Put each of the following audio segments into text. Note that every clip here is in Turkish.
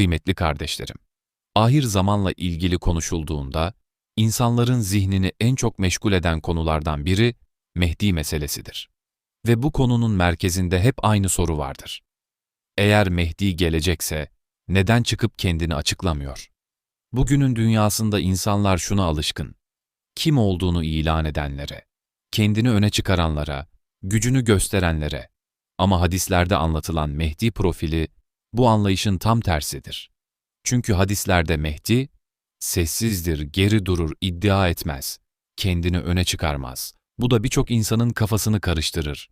Kıymetli kardeşlerim, ahir zamanla ilgili konuşulduğunda, insanların zihnini en çok meşgul eden konulardan biri Mehdi meselesidir. Ve bu konunun merkezinde hep aynı soru vardır. Eğer Mehdi gelecekse, neden çıkıp kendini açıklamıyor? Bugünün dünyasında insanlar şuna alışkın. Kim olduğunu ilan edenlere, kendini öne çıkaranlara, gücünü gösterenlere. Ama hadislerde anlatılan Mehdi profili bu anlayışın tam tersidir. Çünkü hadislerde Mehdi, sessizdir, geri durur, iddia etmez, kendini öne çıkarmaz. Bu da birçok insanın kafasını karıştırır.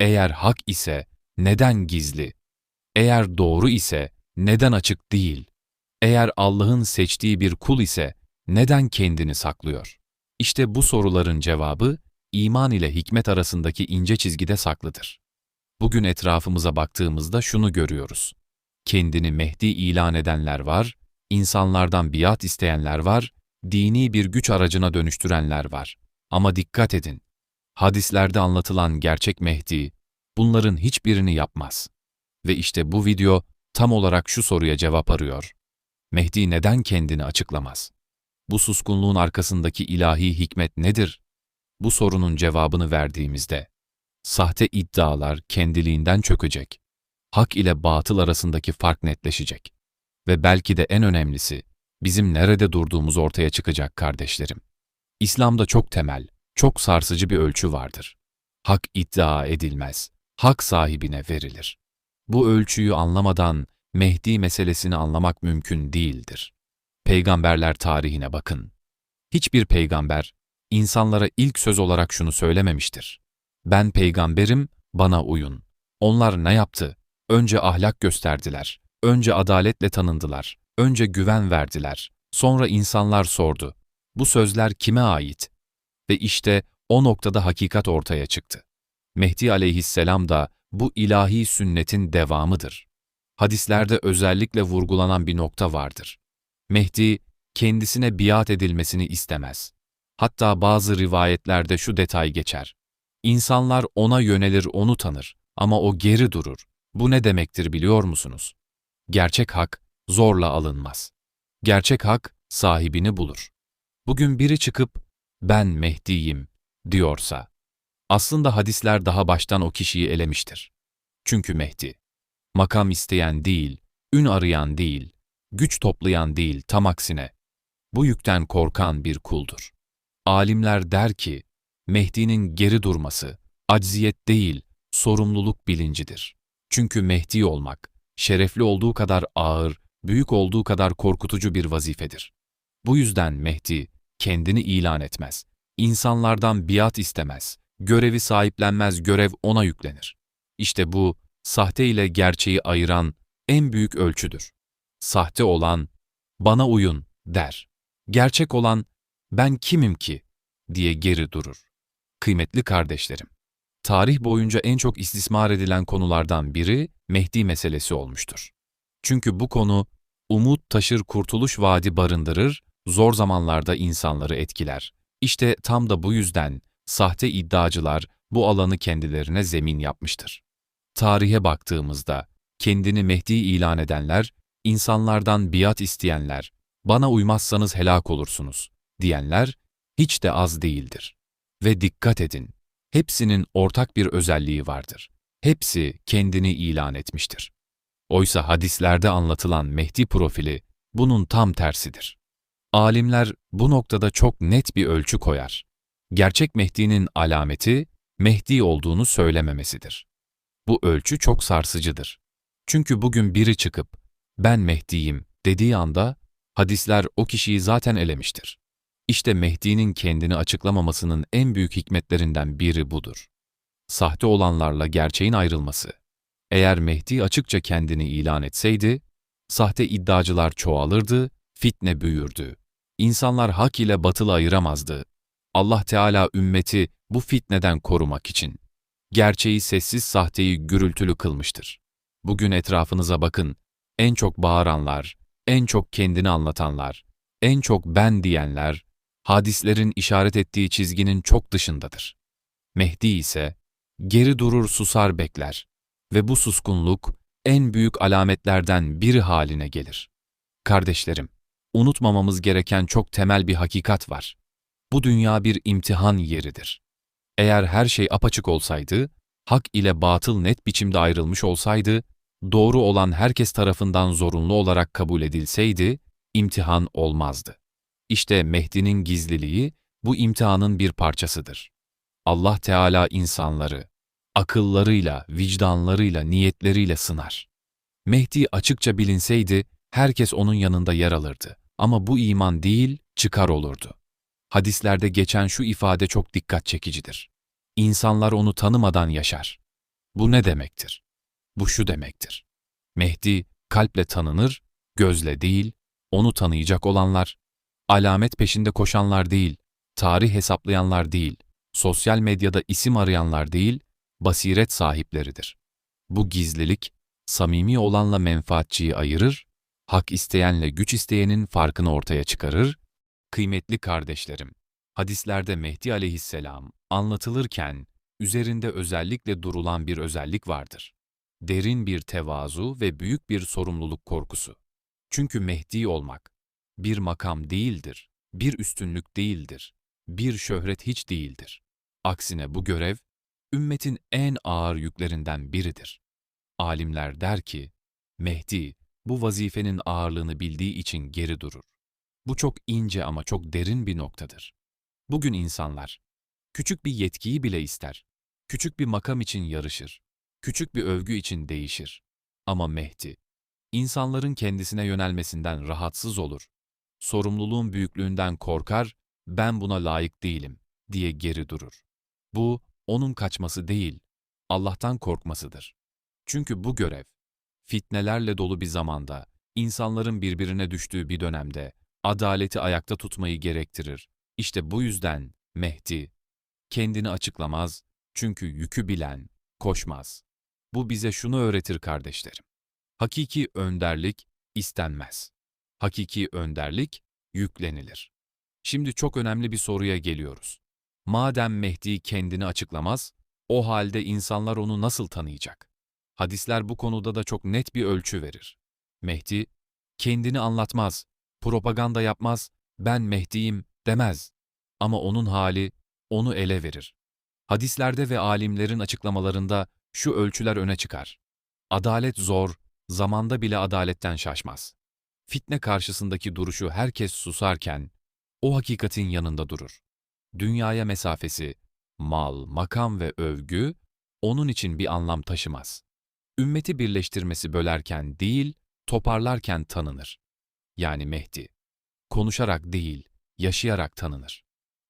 Eğer hak ise neden gizli? Eğer doğru ise neden açık değil? Eğer Allah'ın seçtiği bir kul ise neden kendini saklıyor? İşte bu soruların cevabı iman ile hikmet arasındaki ince çizgide saklıdır. Bugün etrafımıza baktığımızda şunu görüyoruz. Kendini Mehdi ilan edenler var, insanlardan biat isteyenler var, dini bir güç aracına dönüştürenler var. Ama dikkat edin, hadislerde anlatılan gerçek Mehdi, bunların hiçbirini yapmaz. Ve işte bu video tam olarak şu soruya cevap arıyor. Mehdi neden kendini açıklamaz? Bu suskunluğun arkasındaki ilahi hikmet nedir? Bu sorunun cevabını verdiğimizde, sahte iddialar kendiliğinden çökecek. Hak ile batıl arasındaki fark netleşecek. Ve belki de en önemlisi, bizim nerede durduğumuz ortaya çıkacak kardeşlerim. İslam'da çok temel, çok sarsıcı bir ölçü vardır. Hak iddia edilmez, hak sahibine verilir. Bu ölçüyü anlamadan Mehdi meselesini anlamak mümkün değildir. Peygamberler tarihine bakın. Hiçbir peygamber insanlara ilk söz olarak şunu söylememiştir. Ben peygamberim, bana uyun. Onlar ne yaptı? Önce ahlak gösterdiler, önce adaletle tanındılar, önce güven verdiler. Sonra insanlar sordu. Bu sözler kime ait? Ve işte o noktada hakikat ortaya çıktı. Mehdi aleyhisselam da bu ilahi sünnetin devamıdır. Hadislerde özellikle vurgulanan bir nokta vardır. Mehdi, kendisine biat edilmesini istemez. Hatta bazı rivayetlerde şu detay geçer. İnsanlar ona yönelir, onu tanır ama o geri durur. Bu ne demektir biliyor musunuz? Gerçek hak zorla alınmaz. Gerçek hak sahibini bulur. Bugün biri çıkıp ben Mehdi'yim diyorsa, aslında hadisler daha baştan o kişiyi elemiştir. Çünkü Mehdi, makam isteyen değil, ün arayan değil, güç toplayan değil, tam aksine, bu yükten korkan bir kuldur. Alimler der ki, Mehdi'nin geri durması, acziyet değil, sorumluluk bilincidir. Çünkü Mehdi olmak, şerefli olduğu kadar ağır, büyük olduğu kadar korkutucu bir vazifedir. Bu yüzden Mehdi kendini ilan etmez, insanlardan biat istemez, görevi sahiplenmez, görev ona yüklenir. İşte bu, sahte ile gerçeği ayıran en büyük ölçüdür. Sahte olan, bana uyun der. Gerçek olan, ben kimim ki diye geri durur. Kıymetli kardeşlerim, tarih boyunca en çok istismar edilen konulardan biri Mehdi meselesi olmuştur. Çünkü bu konu umut taşır kurtuluş vaadi barındırır, zor zamanlarda insanları etkiler. İşte tam da bu yüzden sahte iddiacılar bu alanı kendilerine zemin yapmıştır. Tarihe baktığımızda kendini Mehdi ilan edenler, insanlardan biat isteyenler, bana uymazsanız helak olursunuz diyenler hiç de az değildir. Ve dikkat edin, hepsinin ortak bir özelliği vardır. Hepsi kendini ilan etmiştir. Oysa hadislerde anlatılan Mehdi profili bunun tam tersidir. Alimler bu noktada çok net bir ölçü koyar. Gerçek Mehdi'nin alameti, Mehdi olduğunu söylememesidir. Bu ölçü çok sarsıcıdır. Çünkü bugün biri çıkıp, ben Mehdi'yim dediği anda, hadisler o kişiyi zaten elemiştir. İşte Mehdi'nin kendini açıklamamasının en büyük hikmetlerinden biri budur. Sahte olanlarla gerçeğin ayrılması. Eğer Mehdi açıkça kendini ilan etseydi, sahte iddiacılar çoğalırdı, fitne büyürdü. İnsanlar hak ile batılı ayıramazdı. Allah Teala ümmeti bu fitneden korumak için gerçeği sessiz sahteyi gürültülü kılmıştır. Bugün etrafınıza bakın, en çok bağıranlar, en çok kendini anlatanlar, en çok ben diyenler, hadislerin işaret ettiği çizginin çok dışındadır. Mehdi ise geri durur susar bekler ve bu suskunluk en büyük alametlerden biri haline gelir. Kardeşlerim, unutmamamız gereken çok temel bir hakikat var. Bu dünya bir imtihan yeridir. Eğer her şey apaçık olsaydı, hak ile batıl net biçimde ayrılmış olsaydı, doğru olan herkes tarafından zorunlu olarak kabul edilseydi, imtihan olmazdı. İşte Mehdi'nin gizliliği bu imtihanın bir parçasıdır. Allah Teala insanları akıllarıyla, vicdanlarıyla, niyetleriyle sınar. Mehdi açıkça bilinseydi herkes onun yanında yer alırdı. Ama bu iman değil, çıkar olurdu. Hadislerde geçen şu ifade çok dikkat çekicidir. İnsanlar onu tanımadan yaşar. Bu ne demektir? Bu şu demektir. Mehdi kalple tanınır, gözle değil, onu tanıyacak olanlar, alamet peşinde koşanlar değil, tarih hesaplayanlar değil, sosyal medyada isim arayanlar değil, basiret sahipleridir. Bu gizlilik, samimi olanla menfaatçiyi ayırır, hak isteyenle güç isteyenin farkını ortaya çıkarır. Kıymetli kardeşlerim, hadislerde Mehdi aleyhisselam anlatılırken üzerinde özellikle durulan bir özellik vardır. Derin bir tevazu ve büyük bir sorumluluk korkusu. Çünkü Mehdi olmak bir makam değildir, bir üstünlük değildir, bir şöhret hiç değildir. Aksine bu görev ümmetin en ağır yüklerinden biridir. Alimler der ki, Mehdi bu vazifenin ağırlığını bildiği için geri durur. Bu çok ince ama çok derin bir noktadır. Bugün insanlar küçük bir yetkiyi bile ister, küçük bir makam için yarışır, küçük bir övgü için değişir. Ama Mehdi, insanların kendisine yönelmesinden rahatsız olur. Sorumluluğun büyüklüğünden korkar, ben buna layık değilim diye geri durur. Bu, onun kaçması değil, Allah'tan korkmasıdır. Çünkü bu görev, fitnelerle dolu bir zamanda, insanların birbirine düştüğü bir dönemde, adaleti ayakta tutmayı gerektirir. İşte bu yüzden Mehdi, kendini açıklamaz çünkü yükü bilen, koşmaz. Bu bize şunu öğretir kardeşlerim. Hakiki önderlik istenmez. Hakiki önderlik yüklenilir. Şimdi çok önemli bir soruya geliyoruz. Madem Mehdi kendini açıklamaz, o halde insanlar onu nasıl tanıyacak? Hadisler bu konuda da çok net bir ölçü verir. Mehdi, kendini anlatmaz, propaganda yapmaz, ben Mehdi'yim demez. Ama onun hali onu ele verir. Hadislerde ve alimlerin açıklamalarında şu ölçüler öne çıkar. Adalet zor, zamanda bile adaletten şaşmaz. Fitne karşısındaki duruşu herkes susarken, o hakikatin yanında durur. Dünyaya mesafesi, mal, makam ve övgü onun için bir anlam taşımaz. Ümmeti birleştirmesi bölerken değil, toparlarken tanınır. Yani Mehdi. Konuşarak değil, yaşayarak tanınır.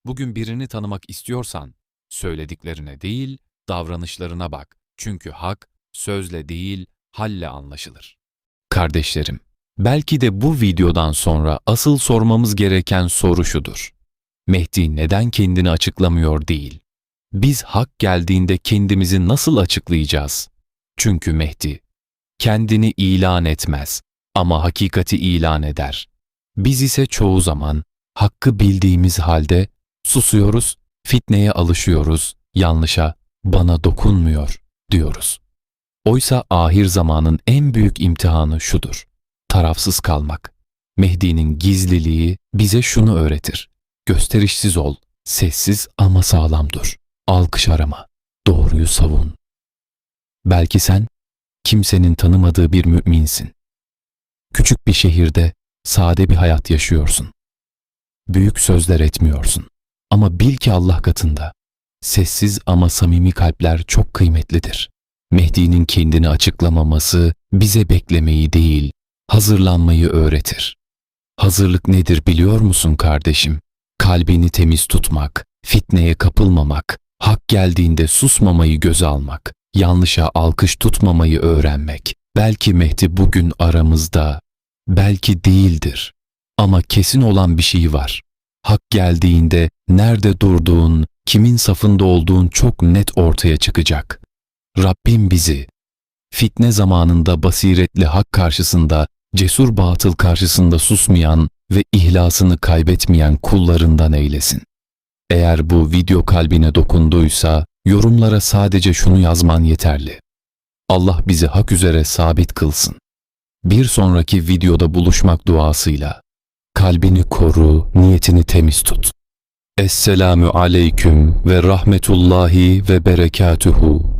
Bugün birini tanımak istiyorsan, söylediklerine değil, davranışlarına bak. Çünkü hak, sözle değil, halle anlaşılır. Kardeşlerim, belki de bu videodan sonra asıl sormamız gereken soru şudur. Mehdi neden kendini açıklamıyor değil? Biz hak geldiğinde kendimizi nasıl açıklayacağız? Çünkü Mehdi kendini ilan etmez ama hakikati ilan eder. Biz ise çoğu zaman hakkı bildiğimiz halde susuyoruz, fitneye alışıyoruz, yanlışa bana dokunmuyor diyoruz. Oysa ahir zamanın en büyük imtihanı şudur. Tarafsız kalmak. Mehdi'nin gizliliği bize şunu öğretir. Gösterişsiz ol, sessiz ama sağlam dur. Alkış arama, doğruyu savun. Belki sen kimsenin tanımadığı bir müminsin. Küçük bir şehirde sade bir hayat yaşıyorsun. Büyük sözler etmiyorsun. Ama bil ki Allah katında sessiz ama samimi kalpler çok kıymetlidir. Mehdi'nin kendini açıklamaması bize beklemeyi değil, hazırlanmayı öğretir. Hazırlık nedir biliyor musun kardeşim? Kalbini temiz tutmak, fitneye kapılmamak, hak geldiğinde susmamayı göze almak, yanlışa alkış tutmamayı öğrenmek. Belki Mehdi bugün aramızda, belki değildir. Ama kesin olan bir şey var. Hak geldiğinde nerede durduğun, kimin safında olduğun çok net ortaya çıkacak. Rabbim bizi fitne zamanında basiretli hak karşısında, cesur batıl karşısında susmayan ve ihlasını kaybetmeyen kullarından eylesin. Eğer bu video kalbine dokunduysa yorumlara sadece şunu yazman yeterli. Allah bizi hak üzere sabit kılsın. Bir sonraki videoda buluşmak duasıyla. Kalbini koru, niyetini temiz tut. Esselamu aleyküm ve rahmetullahi ve berekatuhu.